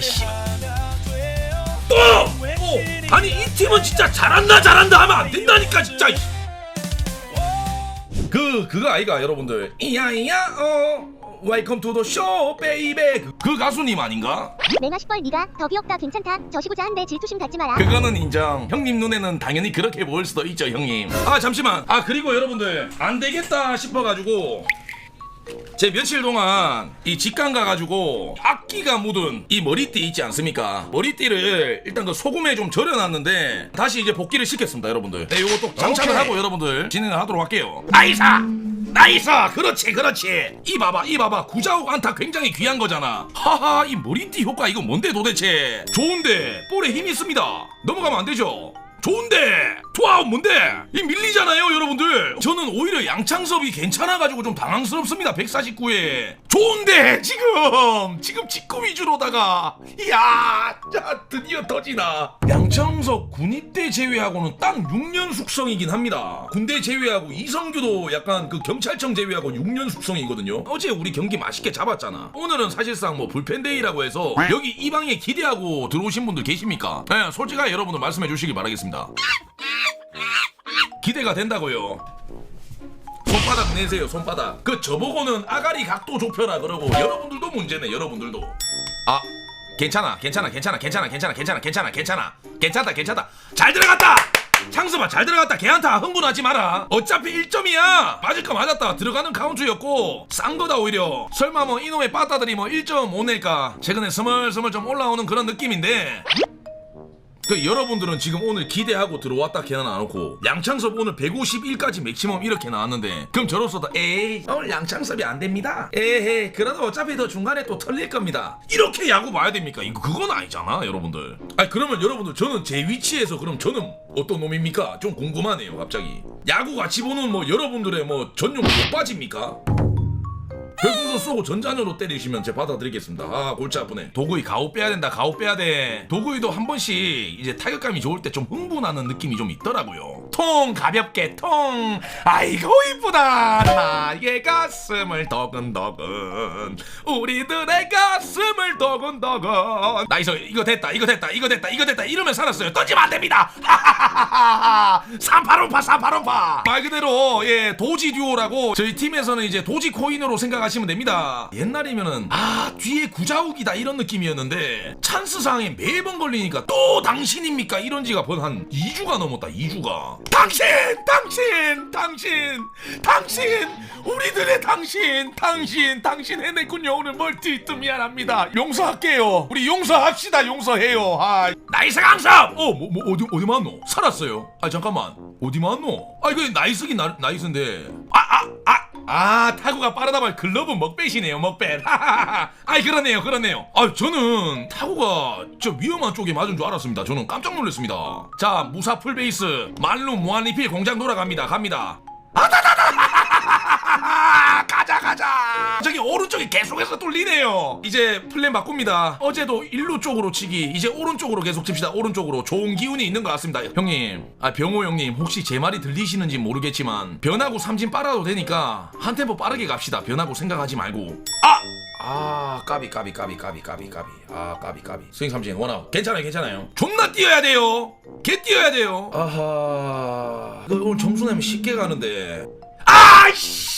아이씨. 또! 또! 아니 이 팀은 진짜 잘한다 잘한다 하면 안 된다니까 진짜 그 그거 아이가 여러분들. 이야 이야 어 웰컴 투 더쇼 베이베 그, 그 가수님 아닌가? 내가 시뻘 네가 더 귀엽다 괜찮다 저시고자 한데 질투심 갖지 마라. 그거는 인정. 형님 눈에는 당연히 그렇게 보일 수도 있죠 형님. 아 잠시만. 아 그리고 여러분들 안 되겠다 싶어가지고 제 며칠 동안 이 직관 가가지고 악기가 묻은 이 머리띠 있지 않습니까? 머리띠를 일단 그 소금에 좀 절여놨는데 다시 이제 복귀를 시켰습니다 여러분들 네 요거 또 장착을 오케이. 하고 여러분들 진행을 하도록 할게요 나이사! 나이사! 그렇지 그렇지 이 봐봐 이 봐봐 구자욱 안타 굉장히 귀한 거잖아 하하 이 머리띠 효과 이거 뭔데 도대체 좋은데 볼에 힘 있습니다 넘어가면 안 되죠 좋은데 투아웃 뭔데 이 밀리잖아요 여러분들. 저는 오히려 양창섭이 괜찮아가지고 좀 당황스럽습니다 149에 좋은데 지금. 지금 직구 위주로다가. 이야 자, 드디어 터지나. 양창섭 군입대 제외하고는 딱 6년 숙성이긴 합니다. 군대 제외하고 이성규도 약간 그 경찰청 제외하고 6년 숙성이거든요. 어제 우리 경기 맛있게 잡았잖아. 오늘은 사실상 뭐 불펜데이라고 해서 여기 이 방에 기대하고 들어오신 분들 계십니까? 네, 솔직하게 여러분들 말씀해 주시기 바라겠습니다. 기대가 된다고요 손바닥 내세요 손바닥. 그 저보고는 아가리 각도 좁혀라 그러고 여러분들도 문제네 여러분들도. 아 괜찮아 괜찮아 괜찮아 괜찮아 괜찮아 괜찮아 괜찮아 괜찮아. 괜찮다 괜찮다. 잘 들어갔다! 창수봐 잘 들어갔다. 걔한테 흥분하지 마라. 어차피 1점이야. 맞을 거 맞았다. 들어가는 카운트였고 싼 거다 오히려. 설마 뭐 이놈의 빠따들이 뭐 1점 못 낼까? 최근에 스멀스멀 좀 올라오는 그런 느낌인데 그 여러분들은 지금 오늘 기대하고 들어왔다 걔는 안 오고 양창섭 오늘 151까지 맥시멈 이렇게 나왔는데 그럼 저로서도 에이 오늘 양창섭이 안 됩니다. 에헤 그래도 어차피 더 중간에 또 털릴 겁니다. 이렇게 야구 봐야 됩니까? 이거 그건 아니잖아 여러분들. 아니 그러면 여러분들 저는 제 위치에서 그럼 저는 어떤 놈입니까? 좀 궁금하네요 갑자기. 야구 같이 보는 뭐 여러분들의 뭐 전용 못 빠집니까 별풍선 쏘고 전자녀로 때리시면 제가 받아드리겠습니다. 아 골치 아프네. 도구이 가오 빼야 된다. 가오 빼야 돼. 도구이도 한 번씩 이제 타격감이 좋을 때 좀 흥분하는 느낌이 좀 있더라고요. 통 가볍게 통. 아이고 이쁘다. 나의 가슴을 더근더근. 우리들의 가슴을 더근더근. 나이스 이거 됐다. 이거 됐다. 이거 됐다. 이거 됐다. 이러면 살았어요. 던지면 안 됩니다. 하하하하하. 3858 3858. 말 그대로 예 도지 듀오라고 저희 팀에서는 이제 도지 코인으로 생각하시면 됩니다. 옛날이면은 아 뒤에 구자욱이다 이런 느낌이었는데 찬스상에 매번 걸리니까 또 당신입니까 이런 지가 벌한 2주가 넘었다 2주가 당신 당신 당신 당신 우리들의 당신 당신 당신 해냈군요. 오늘 멀티 또 미안합니다. 용서할게요. 우리 용서합시다. 용서해요. 아 나이스 강섭 어 뭐 뭐, 어디 어디 맞노? 살았어요. 아 잠깐만. 어디 맞노? 아 이거 나이스긴 나, 나이스인데. 아 아, 타구가 빠르다 말 글러브 먹배시네요 먹배. 아이 그러네요 그러네요. 아 저는 타구가 저 위험한 쪽에 맞은 줄 알았습니다. 저는 깜짝 놀랐습니다. 자 무사 풀베이스. 말로 무한리필 공장 돌아갑니다. 갑니다. 아다다다 가자! 저기 오른쪽이 계속해서 뚫리네요. 이제 플랜 바꿉니다. 어제도 일루 쪽으로 치기 이제 오른쪽으로 계속 칩시다. 오른쪽으로 좋은 기운이 있는 것 같습니다. 형님 아 병호 형님 혹시 제 말이 들리시는지 모르겠지만 변하고 삼진 빨아도 되니까 한 템포 빠르게 갑시다. 변하고 생각하지 말고. 아! 아 까비 까비 까비 까비 까비 까비. 아 까비 까비. 스윙 삼진 원아웃. 괜찮아요 괜찮아요. 존나 뛰어야 돼요. 개 뛰어야 돼요. 아하. 이거 오늘 점수 내면 쉽게 가는데. 아이씨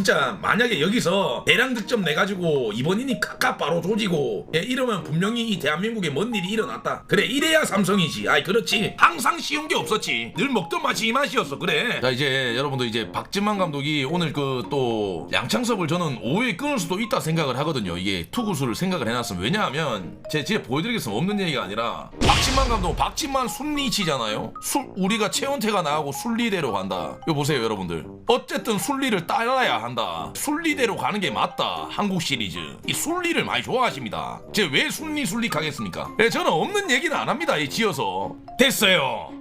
진짜 만약에 여기서 대량 득점 내가지고 이번 이닝 카카 바로 조지고 예, 이러면 분명히 이 대한민국에 뭔 일이 일어났다. 그래 이래야 삼성이지. 아이 그렇지. 항상 쉬운 게 없었지. 늘 먹던 맛이 이 맛이었어. 그래. 자 이제 여러분들 이제 박진만 감독이 오늘 그 또 양창섭을 저는 5회 끊을 수도 있다 생각을 하거든요. 이게 투구수를 생각을 해놨으면. 왜냐하면 제 집에 보여드리겠으면 없는 얘기가 아니라 박진만 감독 박진만 순리치잖아요. 술 우리가 최원태가 나하고 순리대로 간다. 이거 보세요 여러분들. 어쨌든 순리를 따라야 한다 순리대로 가는 게 맞다. 한국 시리즈. 이 순리를 많이 좋아하십니다. 제가 왜 순리 순리 가겠습니까? 네, 저는 없는 얘기는 안 합니다. 이 지어서. 됐어요.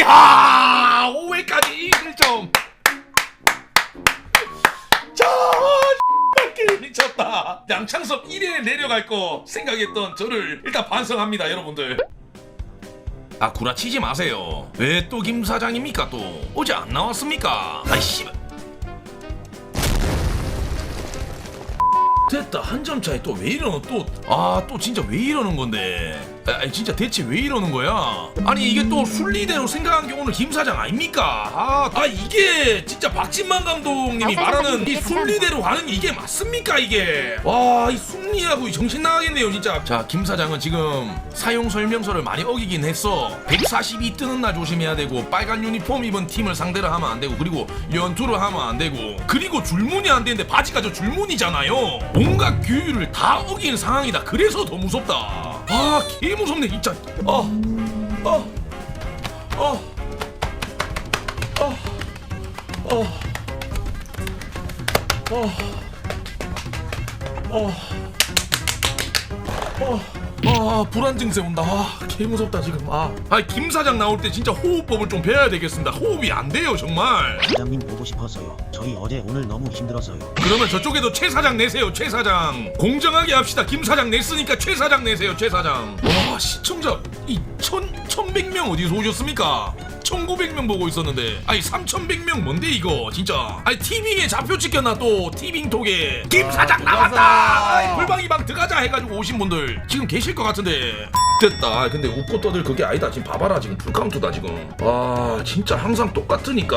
야! 5회까지 1점 자 X밖에 미쳤다. 양창섭 1회 내려갈 거 생각했던 저를 일단 반성합니다 여러분들. 아 구라치지 마세요. 왜 또 김 사장입니까 또? 어제 안 나왔습니까? 아이 씨 됐다. 한 점 차이 또 왜 이러노? 또아 또 진짜 왜 이러는 건데 아, 진짜 대체 왜 이러는 거야? 아니 이게 또 순리대로 생각한 게 오늘 김 사장 아닙니까? 아, 아 이게 진짜 박진만 감독님이 아, 말하는 이 순리대로 가는 이게 맞습니까 이게? 와 이 순리하고 이 정신 나가겠네요 진짜. 자김 사장은 지금 사용 설명서를 많이 어기긴 했어. 142 뜨는 날 조심해야 되고 빨간 유니폼 입은 팀을 상대로 하면 안 되고 그리고 연투를 하면 안 되고 그리고 줄무늬 안 되는데 바지가 저 줄무늬잖아요. 뭔가 규율을 다 어긴 상황이다. 그래서 더 무섭다 아개 무섭네 진짜 어 어 어 어 어 아 불안 증세 온다. 아, 개 무섭다 지금. 아, 아니 김 사장 나올 때 진짜 호흡법을 좀 배워야 되겠습니다. 호흡이 안 돼요 정말. 사장님 보고 싶었어요. 저희 어제 오늘 너무 힘들어서요. 그러면 저쪽에도 최 사장 내세요, 최 사장. 공정하게 합시다. 김 사장 냈으니까 최 사장 내세요, 최 사장. 와 시청자 이 천 천백 명 어디서 오셨습니까? 1900명 보고 있었는데 아니 3100명 뭔데 이거 진짜 아니 티빙에 잡표 찍혔나 또 티빙톡에 김 사장 나왔다 아이, 불방이방 들어가자 해가지고 오신 분들 지금 계실 것 같은데 됐다 아, 근데 웃고 떠들 그게 아니다 지금 봐봐라 지금 풀카운트다 지금 아 진짜 항상 똑같으니까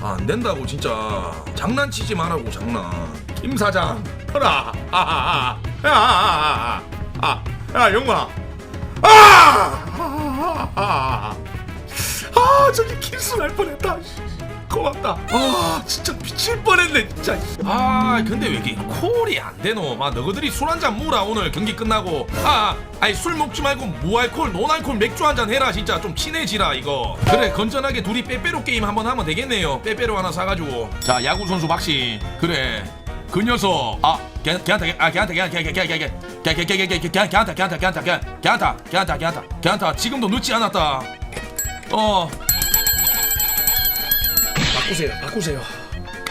아, 안 된다고 진짜 장난치지 말라고 장난 김 사장 허라 아아아 아아아아 야 영마 아! 아 저기 키스할 뻔했다 고맙다 아 진짜 미칠 뻔했네 진짜 아 근데 왜 이렇게 콜이 안 되노 아 너희들이 술 한 잔 무라 오늘 경기 끝나고 아 아니 술 먹지 말고 무알콜 노알콜 맥주 한 잔 해라 진짜 좀 친해지라 이거 그래 건전하게 둘이 빼빼로 게임 한번 하면 되겠네요 빼빼로 하나 사가지고 자 야구 선수 박씨 그래 그 녀석 아 걔, 걔한테 아 걔한테 걔한테 걔한테 걔한테 걔한테 걔한테 걔한테 걔한테 걔한테 걔한테 걔한테 걔한테 걔한테 걔한테 지금도 늦지 않았다 어 바꾸세요 바꾸세요.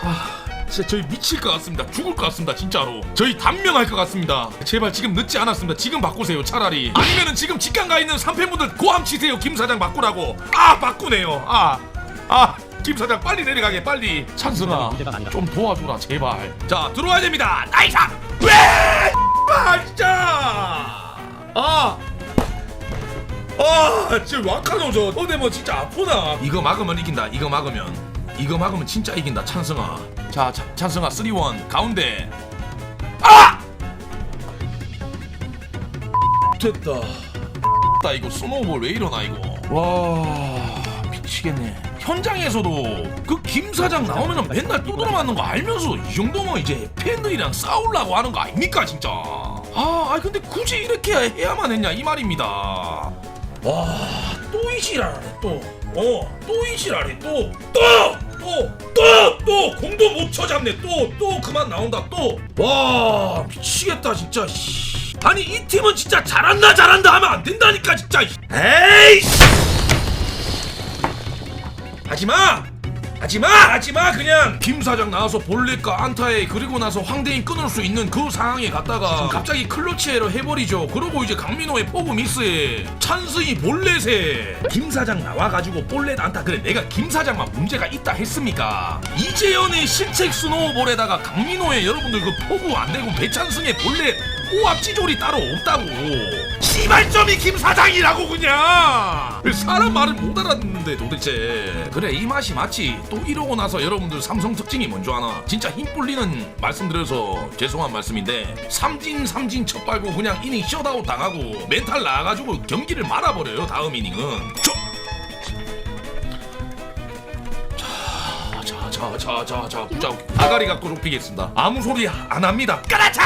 아 진짜 저희 미칠 것 같습니다. 죽을 것 같습니다 진짜로. 저희 단명할 것 같습니다. 제발 지금 늦지 않았습니다. 지금 바꾸세요 차라리. 아니면은 지금 직관 가 있는 삼패분들 고함 치세요. 김 사장 바꾸라고. 아 바꾸네요. 아아김 사장 빨리 내려가게 빨리. 아니다. 좀 도와줘라 제발. 자 들어와야 됩니다. 나이사! 왜! 아, 진짜! 아! 아, 진짜 wakano 저. 어데 뭐 진짜 아프나? 이거 막으면 이긴다. 이거 막으면 이거 막으면 진짜 이긴다. 찬승아. 자, 차, 찬승아 3원 가운데. 아! 됐다. 다 이거 스노우볼 왜 이러나 이거. 와 미치겠네. 현장에서도 그 김 사장 나오면은 맨날 두드러 맞는 거 알면서 이 정도면 이제 팬들이랑 싸우려고 하는 거 아닙니까 진짜. 아, 아니 근데 굳이 이렇게 해야만 했냐 이 말입니다. 와, 또 이시라네 또. 어, 또 이시라네 또. 또! 또! 또! 또! 공도 못 쳐잡네 또! 또 그만 나온다 또! 와, 미치겠다 진짜. 씨. 아니 이 팀은 진짜 잘한다 잘한다 하면 안 된다니까 진짜. 에이! 하지마! 하지마! 하지마 그냥! 김 사장 나와서 볼넷과 안타에. 그리고 나서 황대인 끊을 수 있는 그 상황에 갔다가 갑자기 클러치에러 해버리죠. 그러고 이제 강민호의 포구 미스에. 찬스이 볼넷에. 김 사장 나와가지고 볼넷 안타. 그래 내가 김 사장만 문제가 있다 했습니까? 이재현의 실책 스노우볼에다가 강민호의 여러분들 그 포구 안 되고 배찬승의 볼넷 오합지졸이 따로 없다고 시발점이 김 사장이라고 그냥 사람 말을 못 알았는데 도대체 그래 이 맛이 맞지 또 이러고 나서 여러분들 삼성 특징이 뭔 줄 아나 진짜 힘 뿔리는 말씀드려서 죄송한 말씀인데 삼진 삼진 첫 발고 그냥 이닝 셧아웃 당하고 멘탈 나가지고 경기를 말아버려요 다음 이닝은 저... 자자자자자 구자 아가리 갖고 좁히겠습니다 아무 소리 안 합니다 까라차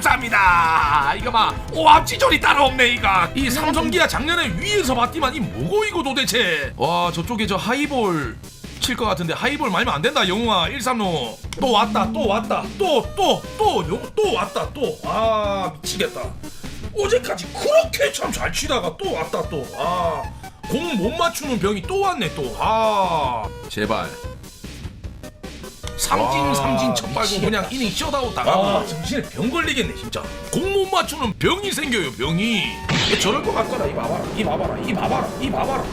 감사합니다. 이거 봐. 오합 지졸이 따로 없네 이거 이 삼성기아 작년에 위에서 봤디만 이 뭐고 이거 도대체. 와 저쪽에 저 하이볼 칠 것 같은데 하이볼 말면 안 된다 영웅아. 136. 또 왔다 또 왔다. 또 또 또또 왔다 또. 아 미치겠다. 어제까지 그렇게 참 잘 치다가 또 왔다 또아공 못 맞추는 병이 또 왔네 또아 제발 삼진 와, 삼진 첫 발고 미치겠다. 그냥 이닝 셧아웃 당하고 아, 정신에 병 걸리겠네 진짜. 공 못 맞추는 병이 생겨요 병이. 얘 저럴 것 같더라 이 봐봐라 이 봐봐라 이 봐봐라 이 봐봐라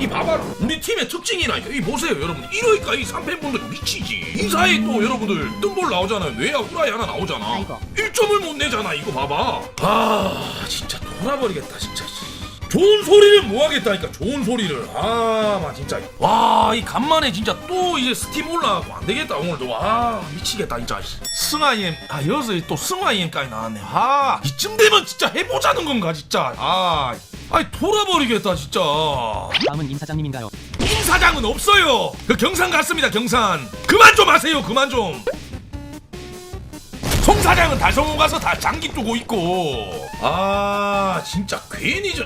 이 봐봐 우리 팀의 특징이라니까 이 보세요 여러분. 이러니까 이 3팬분들 미치지. 이 사이에 또 여러분들 뜬볼 나오잖아요. 뇌야 후라이 하나 나오잖아. 아이고. 1점을 못 내잖아 이거 봐봐. 아 진짜 돌아버리겠다 진짜. 씨. 좋은 소리를 뭐 하겠다니까 좋은 소리를 아마 진짜 와 이 간만에 진짜 또 이제 스팀 올라가고 안 되겠다 오늘도 와 미치겠다 진짜 승아이엠 아 여기서 또 승아이엠까지 나왔네 아 이쯤 되면 진짜 해보자는 건가 진짜 아 아이 돌아버리겠다 진짜 다음은 임 사장님인가요? 임 사장은 없어요. 그 경산 갔습니다. 경산. 그만 좀 하세요. 그만 좀. 송 사장은 달성호 가서 다 장기 두고 있고. 아 진짜 괜히 저.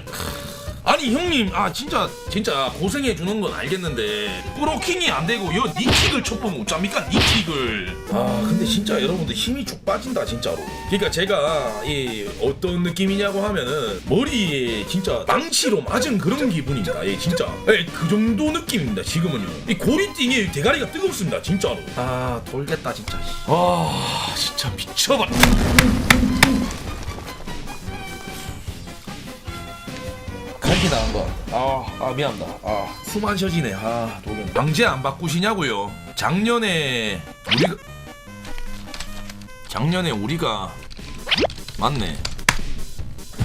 아니 형님 아 진짜 진짜 고생해 주는 건 알겠는데 프로킹이 안 되고 여 니킥을 쳐보면 어쩝니까? 니킥을. 아 근데 진짜 여러분들 힘이 쭉 빠진다 진짜로. 그러니까 제가 이 어떤 느낌이냐고 하면은 머리에 진짜 망치로 맞은 그런 기분입니다. 예 진짜. 예그 정도 느낌입니다 지금은요. 이 고리띵에 대가리가 뜨겁습니다 진짜로. 아 돌겠다 진짜. 아 진짜 미쳐봐 갈기 나간 거. 아, 아 미안합니다. 아, 숨안 쉬어지네. 아, 도경. 방제 안 바꾸시냐고요? 작년에 우리가 작년에 우리가 맞네.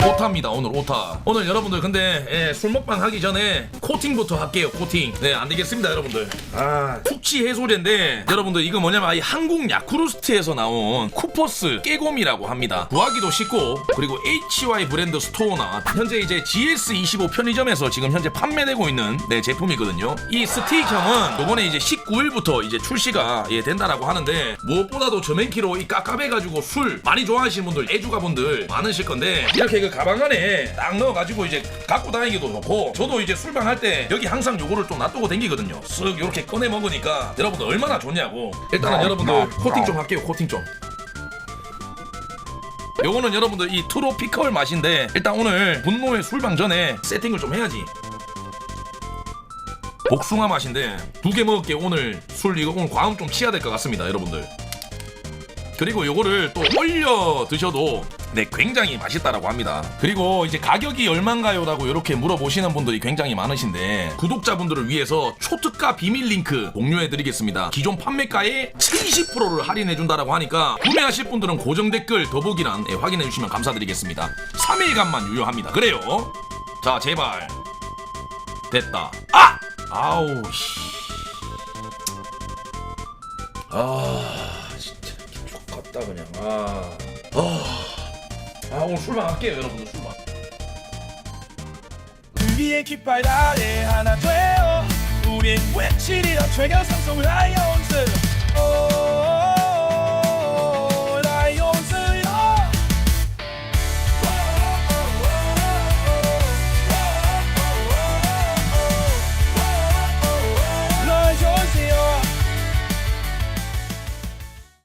오타입니다 오늘 오타. 오늘 여러분들 근데 예, 술 먹방 하기 전에 코팅부터 할게요 코팅. 네 안되겠습니다 여러분들. 아. 숙취 해소제인데 여러분들 이거 뭐냐면 이 한국 야쿠르스트에서 나온 쿠퍼스 깨곰이라고 합니다. 구하기도 쉽고 그리고 HY 브랜드 스토어나 현재 이제 GS25 편의점에서 지금 현재 판매되고 있는 네 제품이거든요. 이 스틱형은 요번에 이제 19일부터 이제 출시가 예, 된다라고 하는데 무엇보다도 저맨키로 이 깝깝해가지고 술 많이 좋아하시는 분들 애주가분들 많으실 건데 이렇게 그 가방 안에 딱 넣어가지고 이제 갖고 다니기도 좋고 저도 이제 술방 할 때 여기 항상 요거를 또 놔두고 다니거든요. 쓱 이렇게 꺼내 먹으니까 여러분들 얼마나 좋냐고. 일단은 여러분들 코팅 좀 할게요 코팅 좀. 요거는 여러분들 이 트로피컬 맛인데 일단 오늘 분노의 술방 전에 세팅을 좀 해야지. 복숭아 맛인데 두 개 먹을게 오늘. 술 이거 오늘 과음 좀 치야 될 것 같습니다 여러분들 그리고 요거를 또 올려 드셔도 네 굉장히 맛있다라고 합니다. 그리고 이제 가격이 얼마인가요라고 이렇게 물어보시는 분들이 굉장히 많으신데 구독자분들을 위해서 초특가 비밀 링크 공유해 드리겠습니다. 기존 판매가의 70%를 할인해 준다라고 하니까 구매하실 분들은 고정 댓글 더보기란 예, 확인해 주시면 감사드리겠습니다. 3일간만 유효합니다. 그래요. 자 제발. 됐다. 아! 아우 씨. 아 X같다 그냥 아. 아. 아 오늘 술만 할게요 여러분들 술만 위에 깃발 아래 하나 돼요 우린 외치리어 최강 상승 라이온즈